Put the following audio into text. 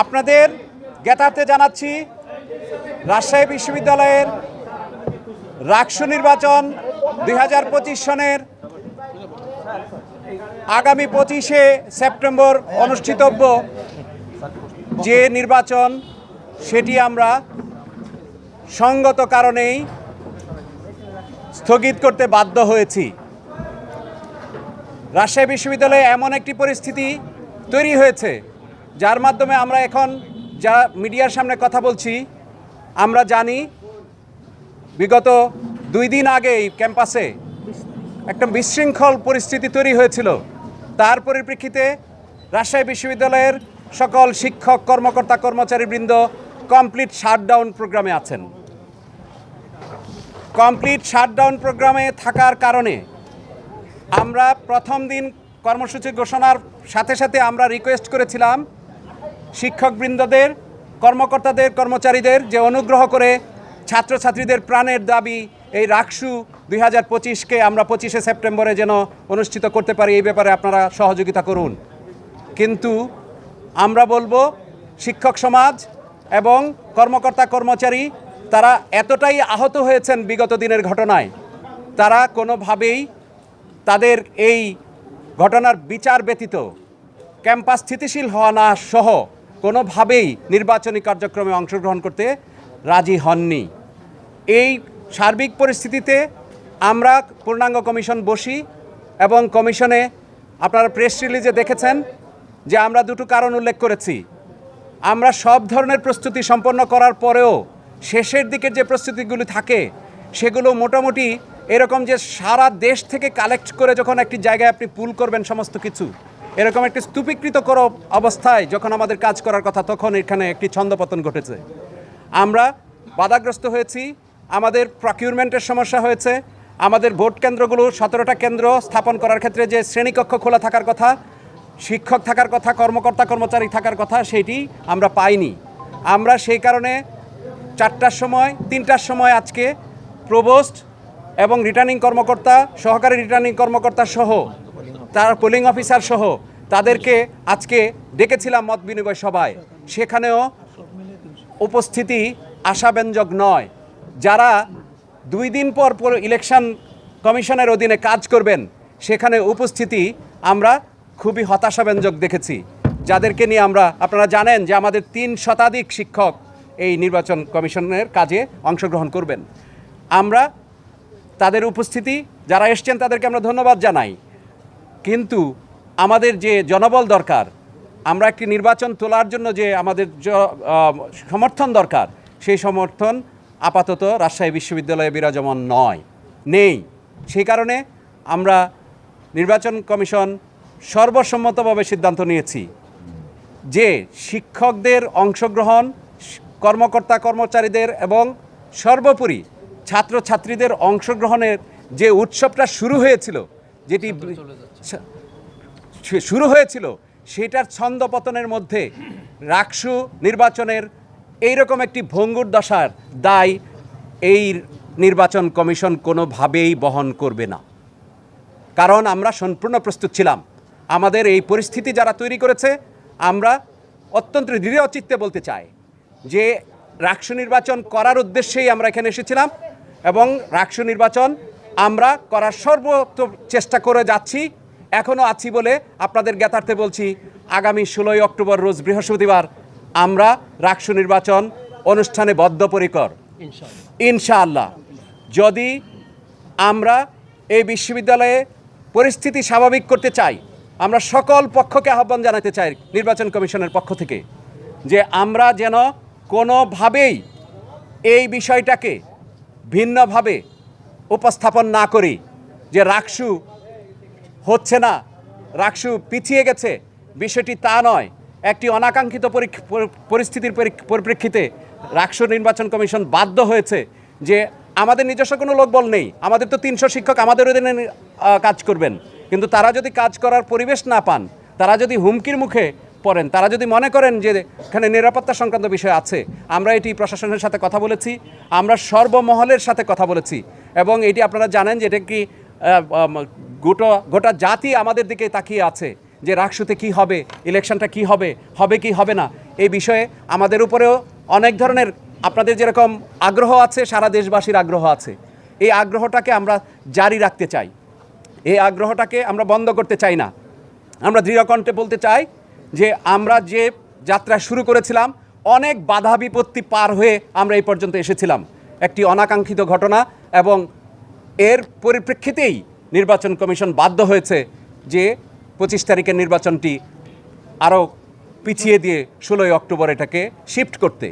আপনাদের জ্ঞাতার্থে জানাচ্ছি, রাজশাহী বিশ্ববিদ্যালয়ের রাকসু নির্বাচন দুই হাজার পঁচিশ সনের আগামী পঁচিশে সেপ্টেম্বর অনুষ্ঠিতব্য। যে নির্বাচন, সেটি আমরা সঙ্গত কারণেই স্থগিত করতে বাধ্য হয়েছি। রাজশাহী বিশ্ববিদ্যালয়ে এমন একটি পরিস্থিতি তৈরি হয়েছে যার মাধ্যমে আমরা এখন যা মিডিয়ার সামনে কথা বলছি, আমরা জানি বিগত দুই দিন আগেই ক্যাম্পাসে একটা বিশৃঙ্খল পরিস্থিতি তৈরি হয়েছিল। তার পরিপ্রেক্ষিতে রাজশাহী বিশ্ববিদ্যালয়ের সকল শিক্ষক, কর্মকর্তা, কর্মচারীবৃন্দ কমপ্লিট শাটডাউন প্রোগ্রামে আছেন। কমপ্লিট শাটডাউন প্রোগ্রামে থাকার কারণে আমরা প্রথম দিন কর্মসূচি ঘোষণার সাথে সাথে আমরা রিকোয়েস্ট করেছিলাম শিক্ষকবৃন্দদের, কর্মকর্তাদের, কর্মচারীদের যে অনুগ্রহ করে ছাত্রছাত্রীদের প্রাণের দাবি এই রাকসু দুই হাজার পঁচিশকে আমরা পঁচিশে সেপ্টেম্বরে যেন অনুষ্ঠিত করতে পারি, এই ব্যাপারে আপনারা সহযোগিতা করুন। কিন্তু আমরা বলব, শিক্ষক সমাজ এবং কর্মকর্তা কর্মচারী, তারা এতটাই আহত হয়েছেন বিগত দিনের ঘটনায়, তারা কোনোভাবেই তাদের এই ঘটনার বিচার ব্যতীত, ক্যাম্পাস স্থিতিশীল হওয়া না সহ কোনোভাবেই নির্বাচনী কার্যক্রমে অংশগ্রহণ করতে রাজি হননি। এই সার্বিক পরিস্থিতিতে আমরা পূর্ণাঙ্গ কমিশন বসি এবং কমিশনে আপনারা প্রেস রিলিজে দেখেছেন যে আমরা দুটো কারণ উল্লেখ করেছি। আমরা সব ধরনের প্রস্তুতি সম্পন্ন করার পরেও শেষের দিকের যে প্রস্তুতিগুলি থাকে, সেগুলো মোটামুটি এরকম যে সারা দেশ থেকে কালেক্ট করে যখন একটি জায়গায় আপনি পুল করবেন সমস্ত কিছু এরকম একটি স্তূপীকৃত কর অবস্থায় যখন আমাদের কাজ করার কথা, তখন এখানে একটি ছন্দপতন ঘটেছে। আমরা বাধাগ্রস্ত হয়েছি, আমাদের প্রকিউরমেন্টের সমস্যা হয়েছে, আমাদের ভোট কেন্দ্রগুলো সতেরোটা কেন্দ্র স্থাপন করার ক্ষেত্রে যে শ্রেণীকক্ষ খোলা থাকার কথা, শিক্ষক থাকার কথা, কর্মকর্তা, কর্মচারী থাকার কথা, সেটি আমরা পাইনি। আমরা সেই কারণে চারটার সময়, তিনটার সময় আজকে প্রবোস্ট এবং রিটার্নিং কর্মকর্তা, সহকারী রিটার্নিং কর্মকর্তা সহ, তার পোলিং অফিসার সহ তাদেরকে আজকে ডেকেছিলাম মত বিনিময় সভায়। সেখানেও উপস্থিতি আশাব্যঞ্জক নয়। যারা দুই দিন পর পর ইলেকশন কমিশনের অধীনে কাজ করবেন, সেখানে উপস্থিতি আমরা খুবই হতাশাব্যঞ্জক দেখেছি। যাদেরকে নিয়ে আমরা, আপনারা জানেন যে আমাদের তিন শতাধিক শিক্ষক এই নির্বাচন কমিশনের কাজে অংশগ্রহণ করবেন। আমরা তাদের উপস্থিতি, যারা এসছেন তাদেরকে আমরা ধন্যবাদ জানাই। কিন্তু আমাদের যে জনবল দরকার আমরা একটি নির্বাচন তোলার জন্য যে আমাদের সমর্থন দরকার সেই সমর্থন আপাতত রাজশাহী বিশ্ববিদ্যালয়ে বিরাজমান নয় নেই। সেই কারণে আমরা নির্বাচন কমিশন সর্বসম্মতভাবে সিদ্ধান্ত নিয়েছি যে শিক্ষকদের অংশগ্রহণ কর্মকর্তা কর্মচারীদের এবং সর্বোপরি ছাত্রছাত্রীদের অংশগ্রহণের যে উৎসবটা শুরু হয়েছিল যেটি শুরু হয়েছিল, সেটার ছন্দপতনের মধ্যে রাকসু নির্বাচনের এইরকম একটি ভঙ্গুর দশার দায় এই নির্বাচন কমিশন কোনোভাবেই বহন করবে না। কারণ আমরা সম্পূর্ণ প্রস্তুত ছিলাম। আমাদের এই পরিস্থিতি যারা তৈরি করেছে, আমরা অত্যন্ত দৃঢ় চিত্তে বলতে চাই যে রাকসু নির্বাচন করার উদ্দেশ্যেই আমরা এখানে এসেছিলাম এবং রাকসু নির্বাচন আমরা করার সর্বোচ্চ চেষ্টা করে যাচ্ছি। এখনও আছি বলে আপনাদের জ্ঞাতার্থে বলছি আগামী ষোলোই অক্টোবর রোজ বৃহস্পতিবার আমরা রাকসু নির্বাচন অনুষ্ঠানে বদ্ধপরিকর। ইনশাআল্লাহ। যদি আমরা এই বিশ্ববিদ্যালয়ে পরিস্থিতি স্বাভাবিক করতে চাই আমরা সকল পক্ষকে আহ্বান জানাতে চাই নির্বাচন কমিশনের পক্ষ থেকে যে আমরা যেন কোনোভাবেই এই বিষয়টাকে ভিন্নভাবে উপস্থাপন না করি যে রাকসু হচ্ছে না। রাকসু পিছিয়ে গেছে। বিষয়টি তা নয়। একটি অনাকাঙ্ক্ষিত পরি- পরি- পরিস্থিতির পরি- পরিপ্রেক্ষিতে রাকসু নির্বাচন কমিশন বাধ্য হয়েছে যে আমাদের নিজস্ব কোনো লোকবল নেই। আমাদের তো তিনশো শিক্ষক আমাদের অধীনে কাজ করবেন। কিন্তু তারা যদি কাজ করার পরিবেশ না পান, তারা যদি হুমকির মুখে পড়েন, তারা যদি মনে করেন যে এখানে নিরাপত্তা সংক্রান্ত বিষয় আছে, আমরা এটি প্রশাসনের সাথে কথা বলেছি, আমরা সর্বমহলের সাথে কথা বলেছি। এবং এটি আপনারা জানেন যে এটা কি গোটা গোটা জাতি আমাদের দিকে তাকিয়ে আছে যে রাকসুতে কি হবে ইলেকশনটা কি হবে হবে কি হবে না, এই বিষয়ে আমাদের উপরেও অনেক ধরনের আপনাদের যেরকম আগ্রহ আছে, সারা দেশবাসীর আগ্রহ আছে। এই আগ্রহটাকে আমরা জারি রাখতে চাই। এই আগ্রহটাকে আমরা বন্ধ করতে চাই না। আমরা দৃঢ়কণ্ঠে বলতে চাই যে আমরা যে যাত্রা শুরু করেছিলাম, অনেক বাধা বিপত্তি পার হয়ে আমরা এই পর্যন্ত এসেছিলাম। একটি অনাকাঙ্ক্ষিত ঘটনা এবং এর পরিপ্রেক্ষিতেই নির্বাচন কমিশন বাধ্য হয়েছে যে পঁচিশ তারিখের নির্বাচনটি আরও পিছিয়ে দিয়ে ষোলোই অক্টোবর এটাকে শিফট করতে।